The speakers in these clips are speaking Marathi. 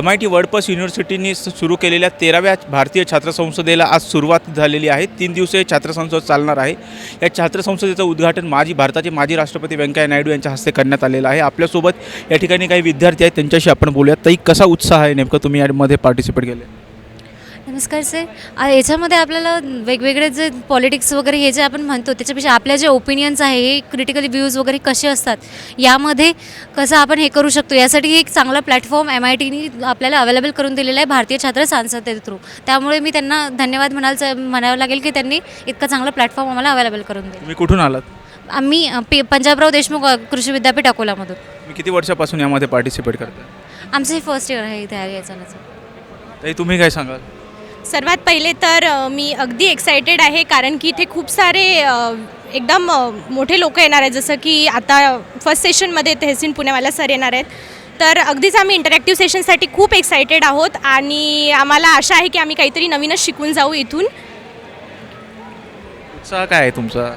M I T world peace युनिव्हर्सिटीने सुरू केलेल्या तेराव्या भारतीय छात्र संसदेला आज सुरुवात झालेली आहे. तीन दिवसीय छात्र संसद चालणार आहे. या छात्र संसदेचं उद्घाटन माजी भारताचे माजी राष्ट्रपती व्यंकय्या नायडू यांच्या हस्ते करण्यात आलेलं आहे. आपल्यासोबत या ठिकाणी काही विद्यार्थी आहेत त्यांच्याशी आपण बोलूयात. तरी कसा उत्साह आहे नेमकं? तुम्ही यामध्ये पार्टिसिपेट केले. नमस्कार सर. याच्यामध्ये आपल्याला वेगवेगळे जे पॉलिटिक्स वगैरे हे जे आपण म्हणतो त्याच्यापेक्षा आपल्या जे ओपिनियन्स आहे हे क्रिटिकल व्ह्यूज वगैरे कसे असतात यामध्ये कसं आपण हे करू शकतो? यासाठी एक चांगला प्लॅटफॉर्म एम आय टीनी आपल्याला अवेलेबल करून दिलेला आहे भारतीय छात्र संसदे थ्रू त्यामुळे मी त्यांना धन्यवाद म्हणाल म्हणावं लागेल की त्यांनी इतका चांगला प्लॅटफॉर्म आम्हाला अवेलेबल करून दिला. तुम्ही कुठून आलात? आम्ही पी पंजाबराव देशमुख कृषी विद्यापीठ अकोलामधून. तुम्ही किती वर्षापासून यामध्ये पार्टिसिपेट करता आमचं हे फर्स्ट इयर आहे इथे याचं तुम्ही काय सांगाल? सर्वात पहिले तर मी अगदी एक्सायटेड आहे कारण की इथे खूप सारे एकदम मोठे लोक येणार आहेत. जसं की आता फर्स्ट सेशनमध्ये तहसीन पुण्यावाला सर येणार आहेत. तर अगदीच आम्ही इंटरॅक्टिव्ह सेशनसाठी खूप एक्सायटेड आहोत आणि आम्हाला आशा आहे की आम्ही काहीतरी नवीनच शिकून जाऊ इथून. उत्साह काय आहे तुमचा?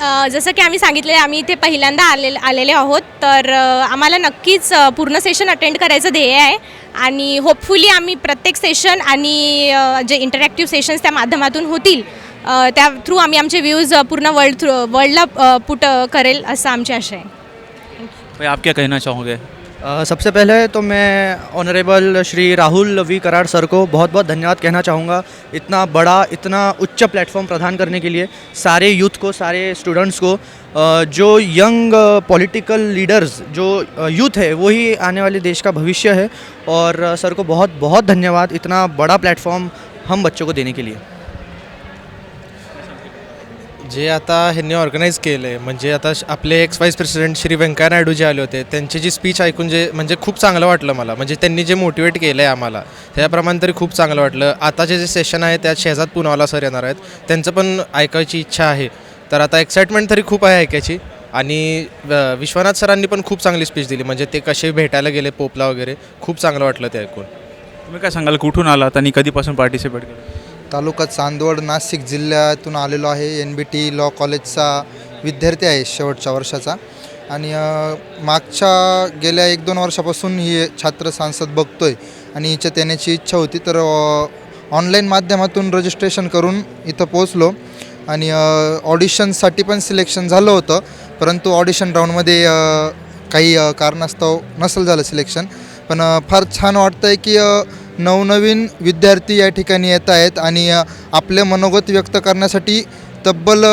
जसं की आम्ही सांगितले आम्ही इथे पहिल्यांदा आले आलेले आहोत. तर आम्हाला नक्कीच पूर्ण सेशन अटेंड करायचं ध्येय आहे. आणि होपफुली आम्ही प्रत्येक सेशन आणि जे इंटरॅक्टिव्ह सेशन्स त्या माध्यमातून होतील त्या थ्रू आम्ही आमचे व्ह्यूज पूर्ण वर्ल्ड थ्रू वर्ल्डला पुट करेल असं आमची आशा आहे. आप क्या कहना चाहोगे? सबसे पहले तो मैं honourable Shri Rahul V Karad sir को बहुत बहुत धन्यवाद कहना चाहूँगा इतना बड़ा, इतना उच्च प्लेटफॉर्म प्रदान करने के लिए, सारे यूथ को, सारे स्टूडेंट्स को जो यंग पॉलिटिकल लीडर्स, जो यूथ है वही आने वाले देश का भविष्य है और सर को बहुत बहुत धन्यवाद इतना बड़ा प्लेटफॉर्म हम बच्चों को देने के लिए। जे आता ह्यांनी ऑर्गनाईज केलं आहे म्हणजे आता आपले ex vice president Shri Venkaiah Naidu जे आले होते त्यांची जी स्पीच ऐकून जे म्हणजे खूप चांगलं वाटलं मला. म्हणजे त्यांनी जे मोटिवेट केलं आहे आम्हाला त्याप्रमाणे तरी खूप चांगलं वाटलं. आताचे जे सेशन आहे त्यात शेजात पुनावाला सर येणार आहेत. त्यांचं पण ऐकायची इच्छा आहे. तर आता एक्साइटमेंट तरी खूप आहे ऐकायची. आणि विश्वनाथ सरांनी पण खूप चांगली स्पीच दिली. म्हणजे ते कसे भेटायला गेले पोपला वगैरे खूप चांगलं वाटलं ते ऐकून. तुम्ही काय सांगाल कुठून आलात आणि कधीपासून पार्टिसिपेट केलं? तालुका चांदवड नाशिक जिल्ह्यातून आलेलो आहे. एन बी टी लॉ कॉलेजचा विद्यार्थी आहे शेवटच्या वर्षाचा. आणि मागच्या गेल्या एक दोन वर्षापासून ही छात्र सांसद बघतो आहे आणि हिच्यात येण्याची इच्छा होती. तर ऑनलाईन माध्यमातून रजिस्ट्रेशन करून इथं पोचलो आणि ऑडिशनसाठी पण सिलेक्शन झालं होतं. परंतु ऑडिशन राऊंडमध्ये काही कारणास्तव नसेल झालं सिलेक्शन पण फार छान वाटतं आहे की नवनवीन विद्यार्थी या ठिकाणी येत आहेत आणि आपले मनोगत व्यक्त करण्यासाठी तब्बल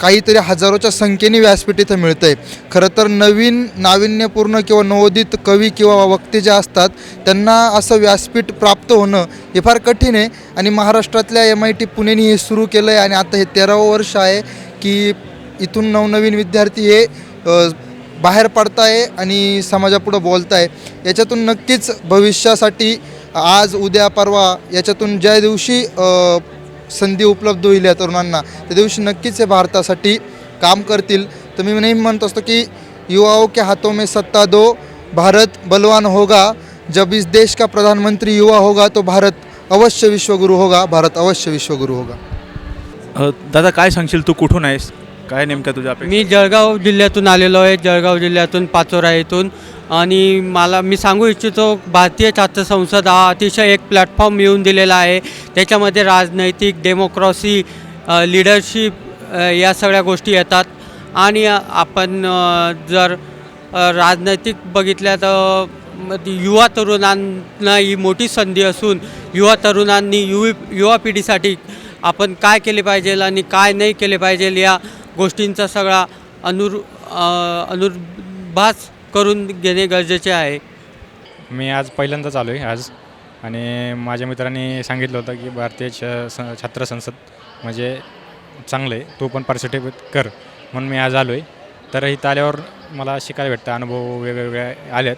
काहीतरी हजारोच्या संख्येने व्यासपीठ इथं मिळतं आहे खरं तर नवीन नाविन्यपूर्ण किंवा नवोदित कवी किंवा वक्ते जे असतात त्यांना असं व्यासपीठ प्राप्त होणं हे फार कठीण आहे. आणि महाराष्ट्रातल्या एम आय टी पुणेनी हे सुरू केलं आहे आणि आता हे तेरावं वर्ष आहे की इथून नवनवीन विद्यार्थी हे बाहेर पडताय आणि समाजापुढं बोलताय याच्यातून नक्कीच भविष्यासाठी आज उद्या परवा याच्यातून ज्या दिवशी संधी उपलब्ध होईल या तरुणांना त्या दिवशी नक्कीच हे भारतासाठी काम करतील. तर मी नेहमी म्हणत असतो की युवाओं के हाथों में सत्ता दो भारत बलवान होगा. जब इस देश का प्रधानमंत्री युवा होगा तो भारत अवश्य विश्वगुरु होगा भारत अवश्य विश्वगुरु होगा. दादा काय सांगशील? तू कुठून आहेस? काय नेमकं तुझ्या अपेक्षा? मी जळगाव जिल्ह्यातून आलेलो आहे जळगाव जिल्ह्यातून पाचोरा येथून. आणि मला मी सांगू इच्छितो भारतीय छात्र संसद हा अतिशय एक प्लॅटफॉर्म मिळून दिलेला आहे. त्याच्यामध्ये राजनैतिक डेमोक्रॉसी लिडरशिप या सगळ्या गोष्टी येतात. आणि अ, आपण अ, जर अ, राजनैतिक बघितल्या तर म- ती युवा तरुणांना ही मोठी संधी असून युवा तरुणांनी युवी युवा पिढीसाठी आपण काय केले पाहिजे आणि काय नाही केले पाहिजे या गोष्टींचा सगळा अनुर अनुर्भास करून घेणे गरजेचे आहे. मी आज पहिल्यांदाच आलो आहे आज. आणि माझ्या मित्रांनी सांगितलं होतं की भारतीय छ स छात्र संसद म्हणजे चांगलं आहे. तू पण पार्टिसिपेट कर. म्हणून मी आज आलो आहे तर इथं आल्यावर मला शिकायला भेटतं. अनुभव वेगवेगळे आलेत.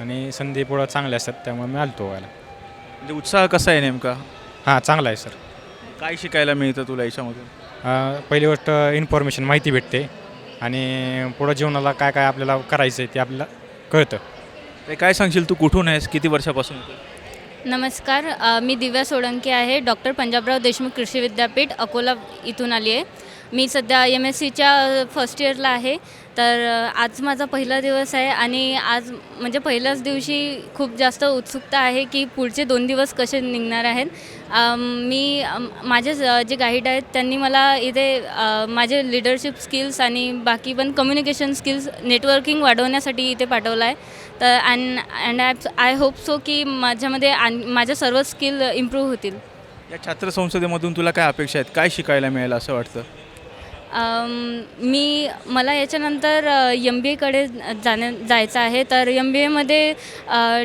आणि संधी पुढं चांगल्या असतात त्यामुळे मी आलतो व्हायला म्हणजे उत्साह कसा आहे नेमका? हां चांगला आहे सर. काय शिकायला मिळतं तुला याच्यामधून? पहिली गोष्ट इन्फॉर्मेशन माहिती भेटते. आणि पुढं जीवनाला काय काय आपल्याला करायचं आहे ते आपल्याला कळतं. ते काय सांगशील तू? कुठून आहेस? किती वर्षापासून? नमस्कार मी दिव्या सोळंके आहे. डॉक्टर पंजाबराव देशमुख कृषी विद्यापीठ अकोला इथून आली आहे. मी सध्या एम एस सीच्या फर्स्ट इयरला आहे. तर आज माझा पहिला दिवस आहे आणि आज म्हणजे पहिल्याच दिवशी खूप जास्त उत्सुकता आहे की पुढचे दोन दिवस कसे निघणार आहेत. मी माझे जे गाईड आहेत त्यांनी मला इथे माझे लिडरशिप स्किल्स आणि बाकी पण कम्युनिकेशन स्किल्स नेटवर्किंग वाढवण्यासाठी इथे पाठवलं आहे. तर and and I I hope so की माझ्यामध्ये आण माझ्या सर्व स्किल इम्प्रूव्ह होतील. या छात्र संसदेमधून तुला काय अपेक्षा आहेत? काय शिकायला मिळेल असं वाटतं? मी मला याच्यानंतर यम बी एकडे जाण्या जायचं आहे. तर एम बी एमध्ये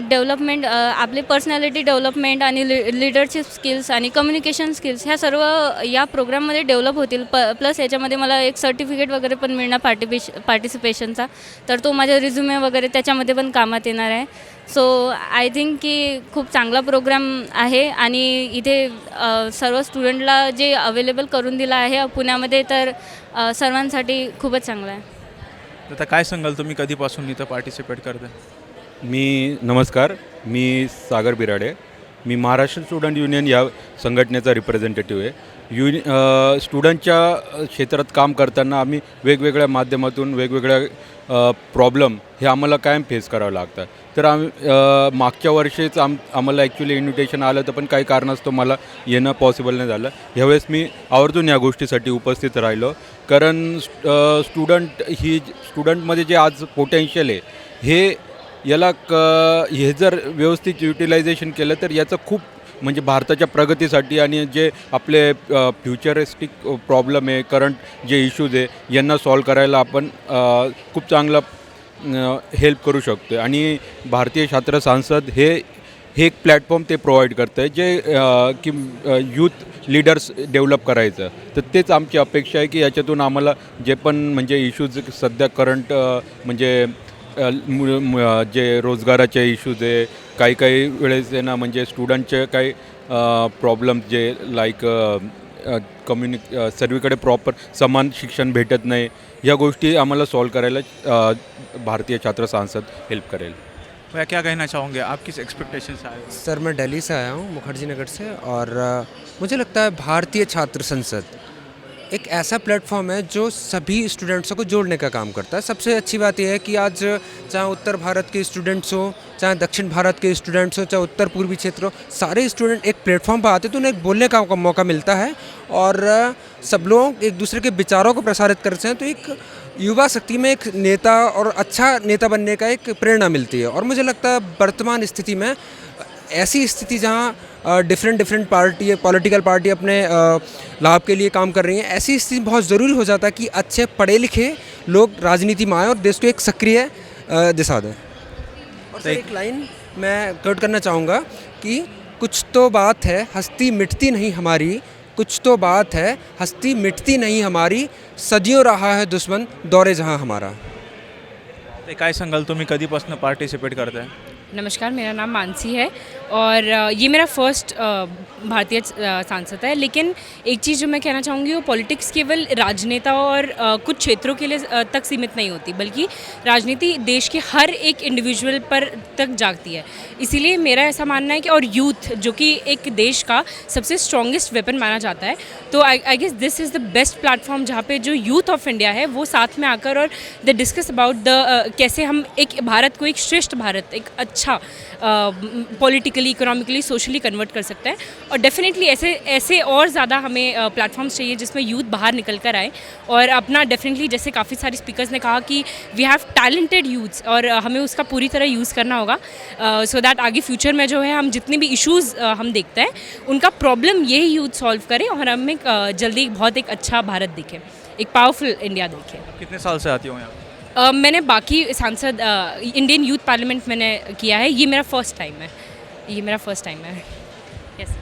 डेव्हलपमेंट आपली पर्सनॅलिटी डेव्हलपमेंट आणि लि लिडरशिप स्किल्स आणि कम्युनिकेशन स्किल्स ह्या सर्व या प्रोग्राममध्ये डेव्हलप होतील. प प्लस याच्यामध्ये मला एक सर्टिफिकेट वगैरे पण मिळणार पार्टिपेश पार्टिसिपेशनचा तर तो माझ्या रिझ्युमे वगैरे त्याच्यामध्ये पण कामात येणार आहे. सो आय थिंक की खूप चांगला प्रोग्राम आहे आणि इथे सर्व स्टुडंटला जे अवेलेबल करून दिलं आहे पुण्यामध्ये तर अ, सर्वांसाठी खूपच चांगलं आहे. तर आता काय सांगाल तुम्ही कधीपासून इथं पार्टिसिपेट करताय मी नमस्कार मी सागर बिराडे. मी महाराष्ट्र स्टुडंट युनियन या संघटनेचा रिप्रेझेंटेटिव्ह आहे. युनि अ, स्टुडंटच्या क्षेत्रात काम करताना आम्ही वेगवेगळ्या माध्यमातून वेगवेगळ्या प्रॉब्लेम हे आम्हाला कायम फेस करावं लागतं. तर आम्ही मागच्या वर्षीच आम आम्हाला ॲक्च्युली इन्व्हिटेशन आलं तर पण काही कारणास्तव मला येणं पॉसिबल नाही झालं. ह्यावेळेस मी आवर्जून या गोष्टीसाठी उपस्थित राहिलो. कारण स्टुडंट ही स्टुडंटमध्ये जे आज पोटेन्शियल आहे हे याला क हे जर व्यवस्थित युटिलायझेशन केलं तर याचं खूप म्हणजे भारताच्या प्रगतीसाठी आणि जे आपले फ्युचरिस्टिक प्रॉब्लेम आहे करंट जे इश्यूज आहे यांना सॉल्व करायला आपण खूप चांगला हेल्प करू शकतो आणि भारतीय छात्र सांसद हे हे एक प्लॅटफॉर्म ते प्रोव्हाइड करतं आहे जे की यूथ लीडर्स डेव्हलप करायचं. तर तेच आमची अपेक्षा आहे की याच्यातून आम्हाला जे पण म्हणजे इश्यूज सध्या करंट म्हणजे जे रोजगाराचे इश्यूज आहे काही काही वेळेस आहे ना म्हणजे स्टुडंटचे काही प्रॉब्लेम जे लाईक कम्युनि सर्वीकडे प्रॉपर समान शिक्षण भेटत नाही या गोष्टी आम्हाला सॉल्व करायला भारतीय छात्र सांसद हेल्प करेल. भैया क्या कहना चाहोगे? आप किस एक्सपेक्टेशन से आए हो? सर मैं दिल्ली से आया हूँ मुखर्जी नगर से और मुझे लगता है भारतीय छात्र संसद एक ऐसा प्लेटफॉर्म है जो सभी स्टूडेंट्सों को जोड़ने का काम करता है। सबसे अच्छी बात यह है कि आज चाहे उत्तर भारत के स्टूडेंट्स हो, चाहे दक्षिण भारत के स्टूडेंट्स हो, चाहे उत्तर पूर्वी क्षेत्र हो, सारे स्टूडेंट एक प्लेटफॉर्म पर आते हैं तो उन्हें एक बोलने का मौका मिलता है और सब लोग एक दूसरे के विचारों को प्रसारित करते हैं। तो एक युवा शक्ति में एक नेता और अच्छा नेता बनने का एक प्रेरणा मिलती है। और मुझे लगता है वर्तमान स्थिति में ऐसी स्थिति जहाँ different different party political party अपने लाभ के लिए काम कर रही हैं। ऐसी स्थिति बहुत ज़रूरी हो जाता है कि अच्छे पढ़े लिखे लोग राजनीति में आए और देश को एक सक्रिय दिशा दें। और सर एक लाइन मैं कोट करना चाहूँगा कि कुछ तो बात है हस्ती मिटती नहीं हमारी कुछ तो बात है हस्ती मिटती नहीं हमारी सदियों रहा है दुश्मन दौरे जहाँ हमारा। ते काय सांगाल तुम्ही कधीपासून पार्टिसिपेट करताय? नमस्कार, मेरा नाम मानसी है और ये मेरा फ़र्स्ट भारतीय सांसद है। लेकिन एक चीज़ जो मैं कहना चाहूँगी, वो पॉलिटिक्स केवल राजनेता और कुछ क्षेत्रों के लिए तक सीमित नहीं होती, बल्कि राजनीति देश के हर एक इंडिविजुअल पर तक जागती है। इसीलिए मेरा ऐसा मानना है कि, और यूथ जो कि एक देश का सबसे स्ट्रॉन्गेस्ट वेपन माना जाता है तो I guess this is the best platform जहाँ पे जो यूथ ऑफ़ इंडिया है, वो साथ में आकर और द डिस्कस अबाउट द कैसे हम एक भारत को एक श्रेष्ठ भारत, एक अच्छा पॉलिटिकली इकोनॉमिकली सोशली कन्वर्ट कर सकता है। और डेफिनेटली ऐसे ऐसे और ज़्यादा हमें प्लेटफॉर्म्स चाहिए जिसमें यूथ बाहर निकल कर आए। और अपना डेफिनेटली जैसे काफ़ी सारे स्पीकर्स ने कहा कि वी हैव टैलेंटेड यूथ्स और हमें उसका पूरी तरह यूज़ करना होगा। सो uh, दैट so आगे फ्यूचर में जो है हम जितने भी इश्यूज़ हम देखते हैं उनका प्रॉब्लम यही यूथ सॉल्व करें और हमें अ, जल्दी बहुत एक अच्छा भारत दिखे। एक पावरफुल इंडिया दिखे। कितने साल से आती हो यहाँ? अ, मैंने बाकी सांसद इंडियन यूथ पार्लियामेंट मैंने किया है। ये मेरा फर्स्ट टाइम है। ये मेरा फर्स्ट टाइम है। यस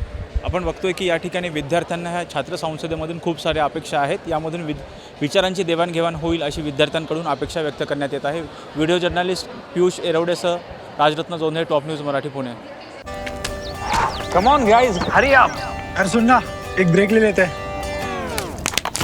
आपण बघतोय की या ठिकाणी विद्यार्थ्यांना ह्या छात्र संसदेमधून खूप साऱ्या अपेक्षा आहेत. यामधून वि विचारांची देवाणघेवाण होईल अशी विद्यार्थ्यांकडून अपेक्षा व्यक्त करण्यात येत आहे. Video journalist Piyush एरवडेसह Rajratna Jondhe top news Marathi Pune. Come on guys hurry up अरे सुन ना एक ब्रेक ले लेते. हैं